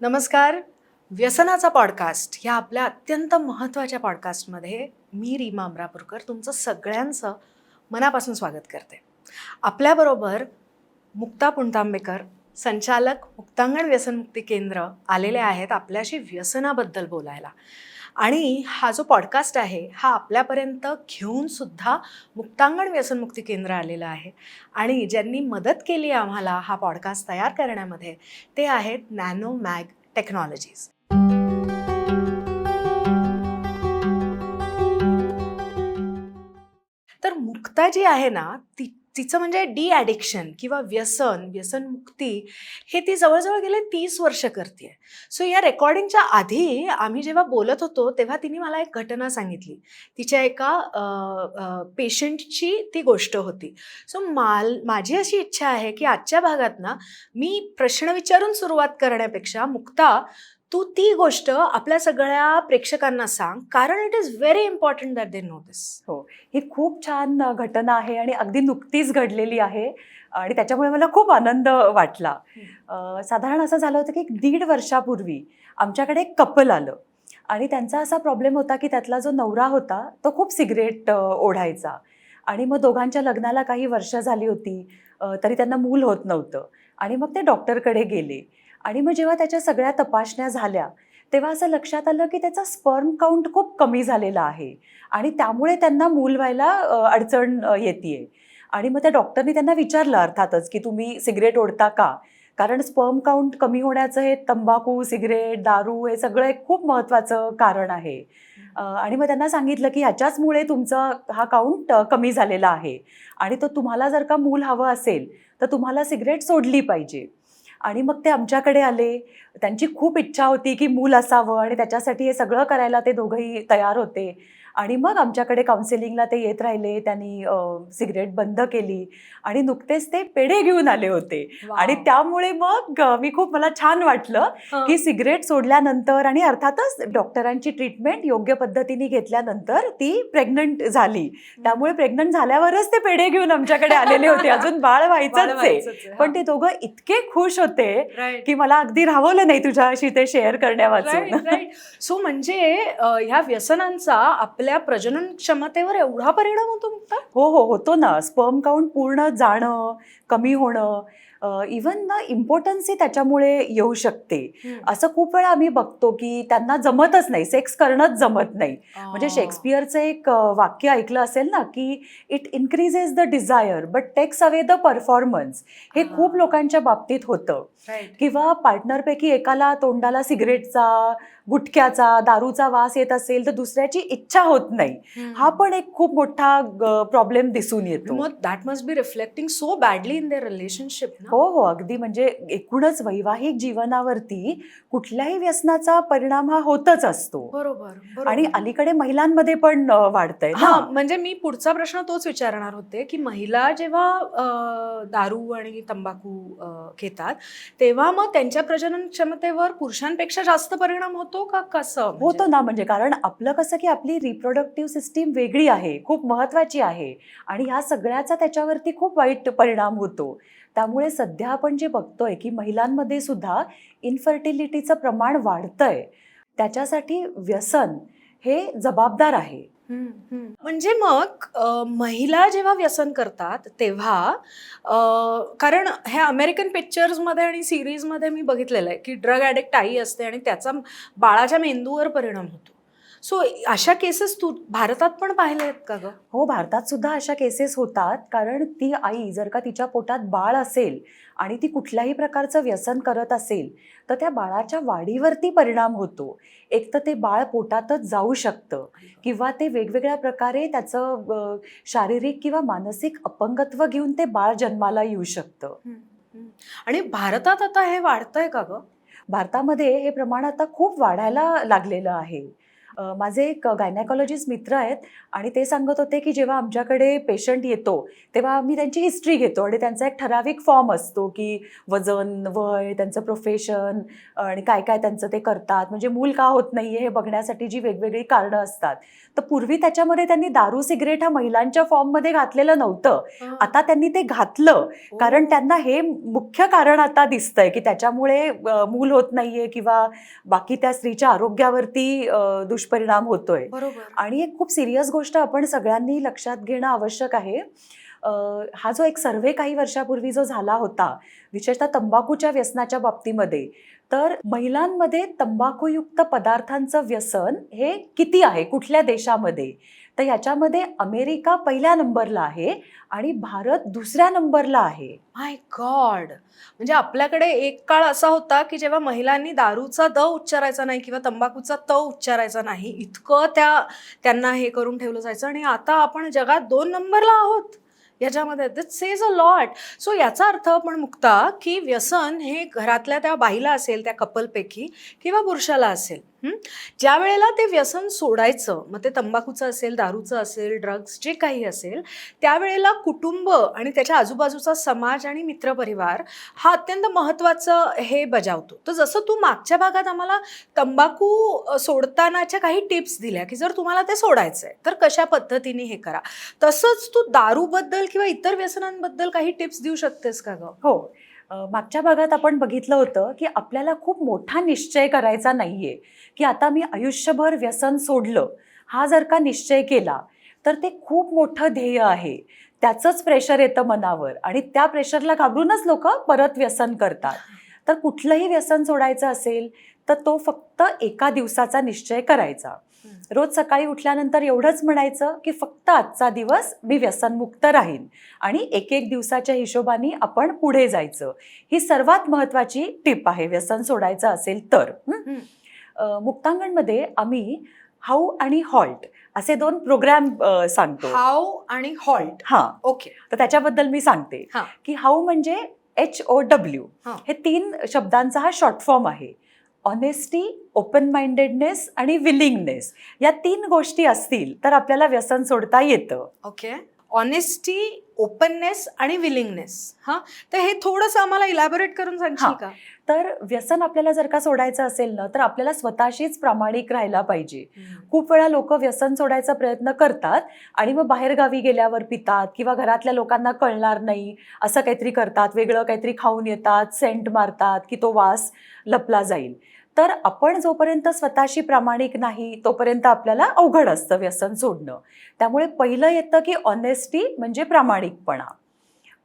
नमस्कार. व्यसनाचा पॉडकास्ट ह्या आपल्या अत्यंत महत्त्वाच्या पॉडकास्टमध्ये मी रीमा अमरापूरकर तुमचं सगळ्यांचं मनापासून स्वागत करते. आपल्याबरोबर मुक्ता पुणतांबेकर संचालक मुक्तांगण व्यसनमुक्ती केंद्र आलेले आहेत आपल्याशी व्यसनाबद्दल बोलायला. आणि हा जो पॉडकास्ट आहे हा आपल्यापर्यंत घेऊन सुद्धा मुक्तांगण व्यसनमुक्ती केंद्र आलेलं आहे. आणि ज्यांनी मदत केली आम्हाला हा पॉडकास्ट तयार करण्यामध्ये ते आहेत नॅनो मॅग टेक्नॉलॉजीज तर मुक्ता जी आहे ना ती तिचं म्हणजे डी ॲडिक्शन किंवा व्यसन व्यसनमुक्ती हे ती जवळजवळ गेले तीस वर्ष करते सो या रेकॉर्डिंगच्या आधी आम्ही जेव्हा बोलत होतो तेव्हा तिने मला एक घटना सांगितली. तिच्या एका पेशंटची ती गोष्ट होती. सो माल माझी अशी इच्छा आहे की आजच्या भागात ना मी प्रश्न विचारून सुरुवात करण्यापेक्षा मुक्ता तू ती गोष्ट आपल्या सगळ्या प्रेक्षकांना सांग. कारण it is very important that they know this ही. खूप छान घटना आहे आणि अगदी नुकतीच घडलेली आहे आणि त्याच्यामुळे मला खूप आनंद वाटला. साधारण असं झालं होतं की एक दीड वर्षापूर्वी आमच्याकडे एक कपल आलं आणि त्यांचा असा प्रॉब्लेम होता की त्यातला जो नवरा होता तो खूप सिगरेट ओढायचा आणि मग दोघांच्या लग्नाला काही वर्ष झाली होती तरी त्यांना मूल होत नव्हतं आणि मग ते डॉक्टरकडे गेले. आणि मग जेव्हा त्याच्या सगळ्या तपासण्या झाल्या तेव्हा असं लक्षात आलं की त्याचा स्पर्म काउंट खूप कमी झालेला आहे. आणि त्यामुळे त्यांना मूल व्हायला अडचण येते आणि मग त्या डॉक्टरनी त्यांना विचारलं अर्थातच की तुम्ही सिगरेट ओढता का? कारण स्पर्म काउंट कमी होण्याचं हे तंबाखू सिगरेट दारू हे सगळं एक खूप महत्त्वाचं कारण आहे. आणि मग त्यांना सांगितलं की ह्याच्याचमुळे तुमचा हा काउंट कमी झालेला आहे. आणि तो तुम्हाला जर का मूल हवं असेल तर तुम्हाला सिगरेट सोडली पाहिजे. आणि मग ते आमच्याकडे आले. त्यांची खूप इच्छा होती की मूल असावं आणि त्याच्यासाठी हे सगळं करायला ते दोघंही तयार होते. आणि मग आमच्याकडे काउन्सिलिंगला ते येत राहिले त्यांनी सिगरेट बंद केली आणि नुकतेच ते पेढे घेऊन आले होते. आणि त्यामुळे मग मी खूप मला छान वाटलं की सिगरेट सोडल्यानंतर आणि अर्थातच डॉक्टरांची ट्रीटमेंट योग्य पद्धतीने घेतल्यानंतर ती प्रेग्नंट झाली. त्यामुळे प्रेग्नंट झाल्यावरच ते पेढे घेऊन आमच्याकडे आलेले होते. अजून बाळ व्हायचंच पण ते दोघं इतके खुश होते की मला अगदी राहवलं नाही तुझ्याशी ते शेअर करण्या वाचून राईट राईट सो म्हणजे ह्या व्यसनांचा आपल्या प्रजनन क्षमतेवर एवढा परिणाम होतो मुक्ता? हो हो होतो ना. स्पर्म काउंट पूर्ण जाणं कमी होणं इवन ना इम्पॉर्टन्सही त्याच्यामुळे येऊ शकते. असं खूप वेळा आम्ही बघतो की त्यांना जमतच नाही. सेक्स करणंच जमत नाही. म्हणजे शेक्सपियरचं एक वाक्य ऐकलं असेल ना की it increases the desire but takes away the performance हे. खूप लोकांच्या बाबतीत होतं. किंवा पार्टनरपैकी एकाला तोंडाला सिगरेटचा गुटख्याचा दारूचा वास येत असेल तर दुसऱ्याची इच्छा होत नाही. हा पण एक खूप मोठा प्रॉब्लेम दिसून येतो. मग that must be reflecting so badly in their relationship हो हो. अगदी म्हणजे एकूणच वैवाहिक जीवनावरती कुठल्याही व्यसनाचा परिणाम हा होतच असतो. बरोबर. आणि अलीकडे महिलांमध्ये पण वाढतंय हा म्हणजे मी पुढचा प्रश्न तोच विचारणार होते की महिला जेव्हा दारू आणि तंबाखू घेतात तेव्हा मग त्यांच्या प्रजनन क्षमतेवर पुरुषांपेक्षा जास्त परिणाम होतो का कसं? म्हणजे होतं होतो ना म्हणजे कारण आपलं कसं की आपली रिप्रोडक्टिव्ह सिस्टीम वेगळी आहे खूप महत्वाची आहे आणि ह्या सगळ्याचा त्याच्यावरती खूप वाईट परिणाम होतो. त्यामुळे सध्या आपण जे बघतोय की महिलांमध्ये सुद्धा इन्फर्टिलिटीचं प्रमाण वाढतंय. त्याच्यासाठी व्यसन हे जबाबदार आहे. म्हणजे मग महिला जेव्हा व्यसन करतात तेव्हा कारण ह्या अमेरिकन पिक्चर्समध्ये आणि सिरीजमध्ये मी बघितलेलं आहे की ड्रग ॲडिक्ट आई असते आणि त्याचा बाळाच्या मेंदूवर परिणाम होतो. सो अशा केसेस तू भारतात पण पाहिले आहेत का ग? हो भारतात सुद्धा अशा केसेस होतात. कारण ती आई जर का तिच्या पोटात बाळ असेल आणि ती कुठल्याही प्रकारचं व्यसन करत असेल तर त्या बाळाच्या वाढीवरती परिणाम होतो. एक तर ते बाळ पोटातच जाऊ शकतं किंवा ते वेगवेगळ्या प्रकारे त्याचं शारीरिक किंवा मानसिक अपंगत्व घेऊन ते बाळ जन्माला येऊ शकतं. आणि भारतात आता हे वाढतंय का ग? भारतामध्ये हे प्रमाण आता खूप वाढायला लागलेलं आहे. माझे एक गायनॅकॉलॉजिस्ट मित्र आहेत आणि ते सांगत होते की जेव्हा आमच्याकडे पेशंट येतो तेव्हा आम्ही त्यांची हिस्ट्री घेतो आणि त्यांचा एक ठराविक फॉर्म असतो की वजन वय त्यांचं प्रोफेशन आणि काय काय त्यांचं ते करतात. म्हणजे मूल का होत नाही आहे हे बघण्यासाठी जी वेगवेगळी कारणं असतात. तर पूर्वी त्याच्यामध्ये त्यांनी दारू सिगरेट हा महिलांच्या फॉर्ममध्ये घातलेलं नव्हतं. आता त्यांनी ते घातलं. कारण त्यांना हे मुख्य कारण आता दिसतंय की त्याच्यामुळे मूल होत नाहीये किंवा बाकी त्या स्त्रीच्या आरोग्यावरती अ, दुष्परिणाम होतोय. बरोबर. आणि एक खूप सिरियस गोष्ट आपण सगळ्यांनी लक्षात घेणं आवश्यक आहे. हा जो एक सर्वे काही वर्षापूर्वी जो झाला होता विशेषतः तंबाखूच्या व्यसनाच्या बाबतीमध्ये तर महिलांमध्ये तंबाखूयुक्त पदार्थांचं व्यसन हे किती आहे? कुठल्या देशामध्ये? तर ह्याच्यामध्ये अमेरिका पहिल्या नंबरला आहे आणि भारत दुसऱ्या नंबरला आहे. माय गॉड म्हणजे आपल्याकडे एक काळ असा होता की जेव्हा महिलांनी दारूचा द उच्चारायचा नाही किंवा तंबाखूचा त उच्चारायचा नाही इतकं त्या त्यांना हे करून ठेवलं जायचं. आणि आता आपण जगात दोन नंबरला आहोत. याच्यामध्ये that says a lot so याचा अर्थ आपण मुक्ता की व्यसन हे घरातल्या त्या बाईला असेल त्या कपलपैकी किंवा पुरुषाला असेल. ज्या वेळेला ते व्यसन सोडायचं मग ते तंबाखूचं असेल दारूचं असेल ड्रग्स जे काही असेल त्यावेळेला कुटुंब आणि त्याच्या आजूबाजूचा समाज आणि मित्रपरिवार हा अत्यंत महत्त्वाचं हे बजावतो. तर जसं तू मागच्या भागात आम्हाला तंबाखू सोडतानाच्या काही टिप्स दिल्या की जर तुम्हाला ते सोडायचं आहे तर कशा पद्धतीने हे करा? तसंच तू दारूबद्दल किंवा इतर व्यसनांबद्दल काही टिप्स देऊ शकतेस का गं? हो. मागच्या भागात आपण बघितलं होतं की आपल्याला खूप मोठा निश्चय करायचा नाही आहे की आता मी आयुष्यभर व्यसन सोडलं हा जर का निश्चय केला तर ते खूप मोठं ध्येय आहे. त्याचंच प्रेशर येतं मनावर आणि त्या प्रेशरला घाबरूनच लोक परत व्यसन करतात. तर कुठलंही व्यसन सोडायचं असेल तर तो फक्त एका दिवसाचा निश्चय करायचा. रोज सकाळी उठल्यानंतर एवढंच म्हणायचं की फक्त आजचा दिवस मी व्यसनमुक्त राहीन. आणि एक एक दिवसाच्या हिशोबाने आपण पुढे जायचं. ही सर्वात महत्त्वाची टिप आहे व्यसन सोडायचं असेल तर. मुक्तांगणमध्ये आम्ही हाऊ आणि हॉल्ट असे दोन प्रोग्राम सांगतो. हाव आणि हॉल्ट. हां. ओके. तर त्याच्याबद्दल मी सांगते. की हाऊ म्हणजे एच ओ डब्ल्यू. हे तीन शब्दांचा हा शॉर्ट फॉर्म आहे. ऑनेस्टी ओपन माइंडेडनेस आणि विलिंगनेस या तीन गोष्टी असतील तर आपल्याला व्यसन सोडता येतं. ओके ऑनेस्टी ओपननेस आणि विलिंगनेस हां? तर हे थोडंसं आम्हाला इलॅबोरेट करून सांगशील. का? तर व्यसन आपल्याला जर का सोडायचं असेल ना तर आपल्याला स्वतःशीच प्रामाणिक राहायला पाहिजे. खूप वेळा लोक व्यसन सोडायचा प्रयत्न करतात आणि मग बाहेरगावी गेल्यावर पितात किंवा घरातल्या लोकांना कळणार नाही. असं काहीतरी करतात वेगळं काहीतरी खाऊन येतात सेंट मारतात की तो वास लपला जाईल. तर आपण जोपर्यंत स्वतःशी प्रामाणिक नाही तोपर्यंत आपल्याला अवघड असतं व्यसन सोडणं. त्यामुळे पहिलं येतं की ऑनेस्टी म्हणजे प्रामाणिकपणा.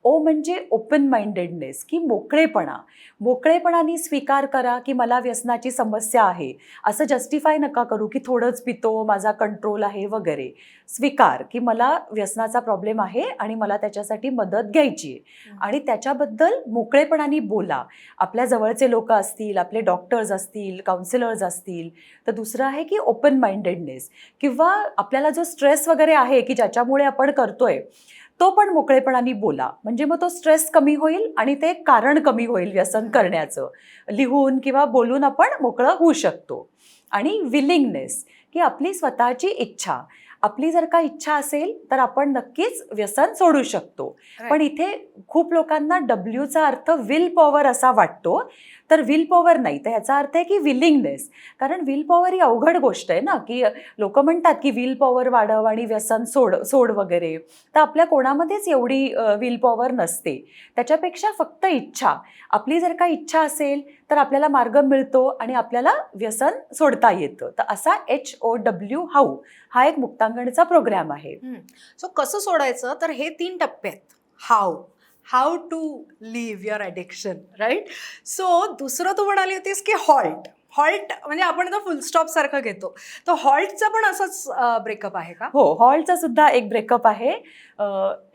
ओ म्हणजे ओपन माइंडेडनेस की मोकळेपणा. मोकळेपणाने स्वीकार करा की मला व्यसनाची समस्या आहे. असं जस्टिफाय नका करू की थोडंच पितो माझा कंट्रोल आहे वगैरे. स्वीकार की मला व्यसनाचा प्रॉब्लेम आहे आणि मला त्याच्यासाठी मदत घ्यायची आहे. आणि त्याच्याबद्दल मोकळेपणाने बोला. आपल्या जवळचे लोक असतील आपले डॉक्टर्स असतील काउन्सिलर्स असतील तर दुसरं आहे की ओपन माइंडेडनेस किंवा आपल्याला जो स्ट्रेस वगैरे आहे की ज्याच्यामुळे आपण करतोय तो पण मोकळेपणाने बोला. म्हणजे मग तो स्ट्रेस कमी होईल आणि ते कारण कमी होईल व्यसन करण्याचं. लिहून किंवा बोलून आपण मोकळं होऊ शकतो. आणि विलिंगनेस की आपली स्वतःची इच्छा. आपली जर का इच्छा असेल तर आपण नक्कीच व्यसन सोडू शकतो. पण इथे खूप लोकांना डब्ल्यूचा अर्थ विल पॉवर असा वाटतो. तर विल पॉवर नाही. तर ह्याचा अर्थ आहे की विलिंगनेस कारण विल पॉवर ही अवघड गोष्ट आहे ना की लोक म्हणतात की विल पॉवर वाढव आणि व्यसन सोड सोड वगैरे. तर आपल्या कोणामध्येच एवढी विल पॉवर नसते. त्याच्यापेक्षा फक्त इच्छा. आपली जर का इच्छा असेल तर आपल्याला मार्ग मिळतो आणि आपल्याला व्यसन सोडता येतं. तर असा एच ओ डब्ल्यू हाऊ हा एक मुक्तांगणचा प्रोग्राम आहे. सो कसं सोडायचं? तर हे तीन टप्पे आहेत. How how to leave your addiction right so दुसरं तू म्हणाली होतीस की हॉल्ट हॉल्ट म्हणजे आपण आता फुलस्टॉप सारखं घेतो. तर हॉल्टचा पण असंच ब्रेकअप आहे का? हो हॉल्टचा सुद्धा एक ब्रेकअप आहे.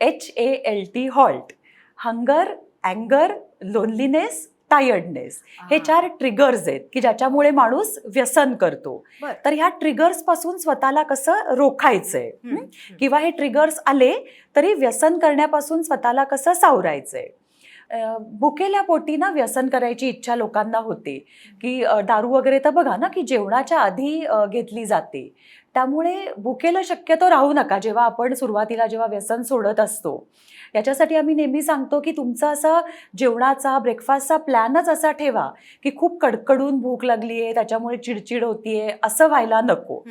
H A L T halt hunger अँगर loneliness tiredness हे चार ट्रिगर्स आहेत की ज्याच्यामुळे माणूस व्यसन करतो. तर ह्या ट्रिगर्सपासून स्वतःला कसं रोखायचंय? किंवा हे ट्रिगर्स आले तरी व्यसन करण्यापासून स्वतःला कसं सावरायचंय? भुकेल्या पोटी ना व्यसन करायची इच्छा लोकांना होते. की दारू वगैरे तर बघा ना की जेवणाच्या आधी घेतली जाते. त्यामुळे भुकेलं शक्यतो राहू नका जेव्हा आपण सुरुवातीला जेव्हा व्यसन सोडत असतो. याच्यासाठी आम्ही नेहमी सांगतो की तुमचा असा जेवणाचा ब्रेकफास्टचा प्लॅनच असा ठेवा की खूप कडकडून भूक लागली आहे त्याच्यामुळे चिडचिड होतीये असं व्हायला नको.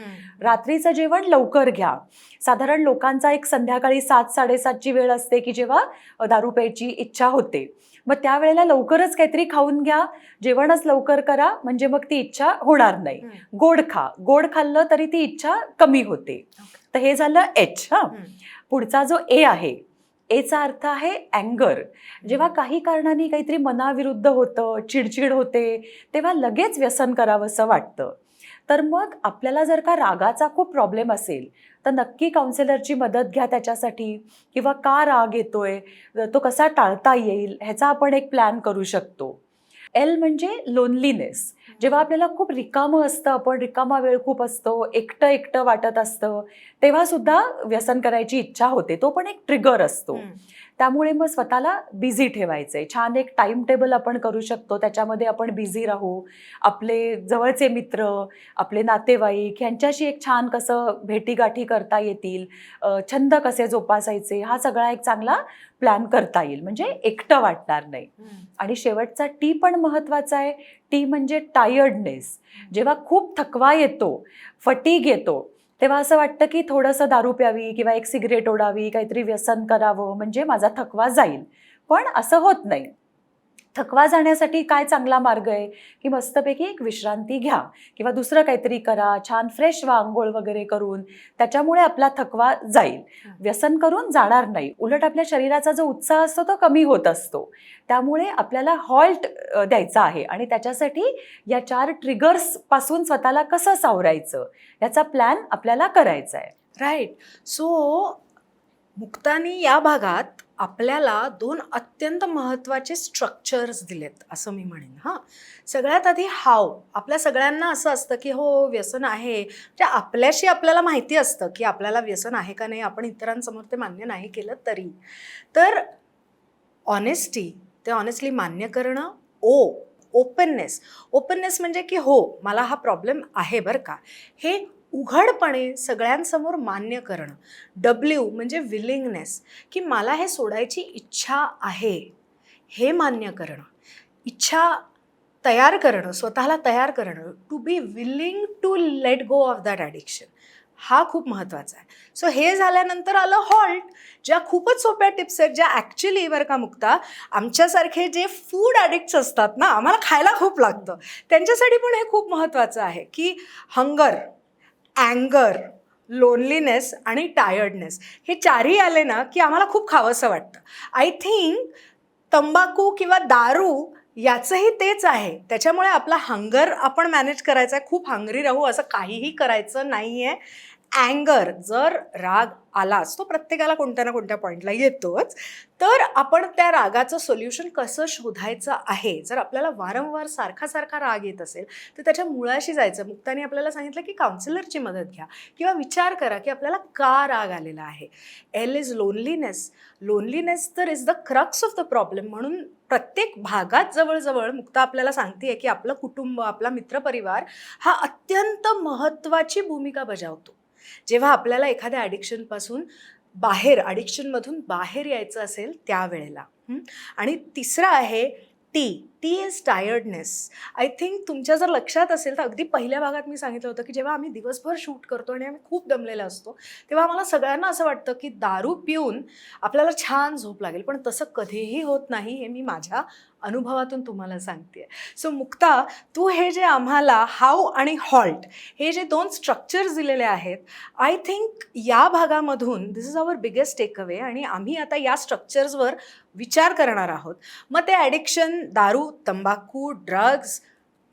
रात्रीचं जेवण लवकर घ्या. साधारण लोकांचा एक संध्याकाळी सात साडेसातची वेळ असते की जेव्हा दारू प्यायची इच्छा होते. मग त्यावेळेला लवकरच काहीतरी खाऊन घ्या. जेवणच लवकर करा. म्हणजे मग ती इच्छा होणार नाही. गोड खा. गोड खाल्लं तरी ती इच्छा कमी होते. तर हे झालं एच हा. पुढचा जो ए आहे एचा अर्थ आहे अँगर जेव्हा काही कारणाने काहीतरी मनाविरुद्ध होतं चिडचिड होते तेव्हा लगेच व्यसन करावंसं वाटतं. तर मग आपल्याला जर का रागाचा खूप प्रॉब्लेम असेल तर नक्की काउन्सिलरची मदत घ्या त्याच्यासाठी. किंवा का राग येतोय तो कसा टाळता येईल ह्याचा आपण एक प्लॅन करू शकतो. एल म्हणजे लोनलीनेस जेव्हा आपल्याला खूप रिकामं असतं आपण रिकामा वेळ खूप असतो एकटं एकटं वाटत असतं तेव्हा सुद्धा व्यसन करायची इच्छा होते. तो पण एक ट्रिगर असतो. त्यामुळे मग स्वतःला बिझी ठेवायचंय. छान एक टाइम टेबल आपण करू शकतो. त्याच्यामध्ये आपण बिझी राहू. आपले जवळचे मित्र आपले नातेवाईक ह्यांच्याशी एक छान कसं भेटीगाठी करता येतील. छंद कसे जोपासायचे हा सगळा एक चांगला प्लॅन करता येईल. म्हणजे एकटं वाटणार नाही. आणि शेवटचा टी पण महत्त्वाचा आहे. टी म्हणजे टायर्डनेस जेव्हा खूप थकवा येतो फटीग येतो तेव्हा असं वाटतं की थोडंसं दारू प्यावी किंवा एक सिगरेट ओढावी काहीतरी व्यसन करावं म्हणजे माझा थकवा जाईल. पण असं होत नाही. थकवा जाण्यासाठी काय चांगला मार्ग आहे? की मस्तपैकी एक विश्रांती घ्या. किंवा दुसरं काहीतरी करा. छान फ्रेश व्हा आंघोळ वगैरे करून त्याच्यामुळे आपला थकवा जाईल. व्यसन करून जाणार नाही. उलट आपल्या शरीराचा जो उत्साह असतो तो कमी होत असतो. त्यामुळे आपल्याला हॉल्ट द्यायचा आहे. आणि त्याच्यासाठी या चार ट्रिगर्सपासून स्वतःला कसं सावरायचं? याचा प्लॅन आपल्याला करायचा आहे. राईट सो मुक्तानी या भागात आपल्याला दोन अत्यंत महत्त्वाचे स्ट्रक्चर्स दिलेत असं मी म्हणेन हां. सगळ्यात आधी हाव आपल्या सगळ्यांना असं असतं की हो व्यसन आहे. म्हणजे आपल्याशी आपल्याला माहिती असतं की आपल्याला व्यसन आहे का नाही आपण इतरांसमोर ते मान्य नाही केलं तरी. तर ऑनेस्टी ते ऑनेस्टली मान्य करणं ओ ओपननेस ओपननेस म्हणजे की हो मला हा प्रॉब्लेम आहे बरं का. हे उघडपणे सगळ्यांसमोर मान्य करणं. डब्ल्यू म्हणजे विलिंगनेस की मला हे सोडायची इच्छा आहे हे मान्य करणं. इच्छा तयार करणं स्वतःला तयार करणं. To be willing to let go of that addiction हा खूप महत्त्वाचा आहे. सो हे झाल्यानंतर आलं हॉल्ट ज्या खूपच सोप्या टिप्स आहेत ज्या ॲक्च्युली बरं का मुक्ता आमच्यासारखे जे फूड ॲडिक्ट्स असतात ना आम्हाला खायला खूप लागतं. त्यांच्यासाठी पण हे खूप महत्त्वाचं आहे की हंगर अँगर लोनलीनेस आणि टायर्डनेस हे चारही आले ना की आम्हाला खूप खावंसं वाटतं. आय थिंक तंबाखू किंवा दारू याचंही तेच आहे. त्याच्यामुळे आपला हंगर आपण मॅनेज करायचा आहे. खूप हंगरी राहू असं काहीही करायचं नाही आहे अँगर जर राग आलाच तो प्रत्येकाला कोणत्या ना कोणत्या पॉईंटला येतोच. तर आपण त्या रागाचं सोल्युशन कसं शोधायचं आहे? जर आपल्याला वारंवार सारखा सारखा राग येत असेल तर त्याच्या मुळाशी जायचं. मुक्ताने आपल्याला सांगितलं की काउन्सिलरची मदत घ्या. किंवा विचार करा की आपल्याला का राग आलेला आहे? एल इज लोनलीनेस लोनलीनेस तर is the crux of the problem म्हणून प्रत्येक भागात जवळजवळ मुक्ता आपल्याला सांगते की आपलं कुटुंब आपला मित्रपरिवार हा अत्यंत महत्त्वाची भूमिका बजावतो. जेव्हा आपल्याला एखाद्या ॲडिक्शनपासून बाहेर ॲडिक्शनमधून बाहेर यायचं असेल त्यावेळेला. आणि तिसरा आहे टी ती इज टायर्डनेस आय थिंक तुमच्या जर लक्षात असेल तर अगदी पहिल्या भागात मी सांगितलं होतं की जेव्हा आम्ही दिवसभर शूट करतो आणि आम्ही खूप दमलेला असतो तेव्हा आम्हाला सगळ्यांना असं वाटतं की दारू पिऊन आपल्याला छान झोप लागेल. पण तसं कधीही होत नाही हे मी माझ्या अनुभवातून तुम्हाला सांगते सो मुक्ता तू हे जे आम्हाला हाव आणि हॉल्ट हे जे दोन स्ट्रक्चर्स दिलेले आहेत आय थिंक या भागामधून this is our biggest take away आणि आम्ही आता या स्ट्रक्चर्सवर विचार करणार आहोत. मग ते ॲडिक्शन दारू दारू तंबाखू ड्रग्ज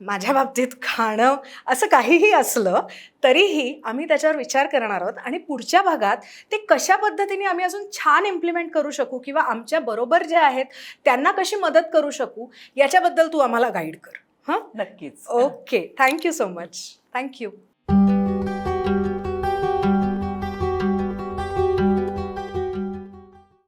माझ्या बाबतीत खाणं असं काहीही असलं तरीही आम्ही त्याच्यावर विचार करणार आहोत. आणि पुढच्या भागात ते कशा पद्धतीने आम्ही अजून छान इम्प्लिमेंट करू शकू किंवा आमच्या बरोबर जे आहेत त्यांना कशी मदत करू शकू याच्याबद्दल तू आम्हाला गाईड कर. हां? नक्कीच. Okay thank you so much thank you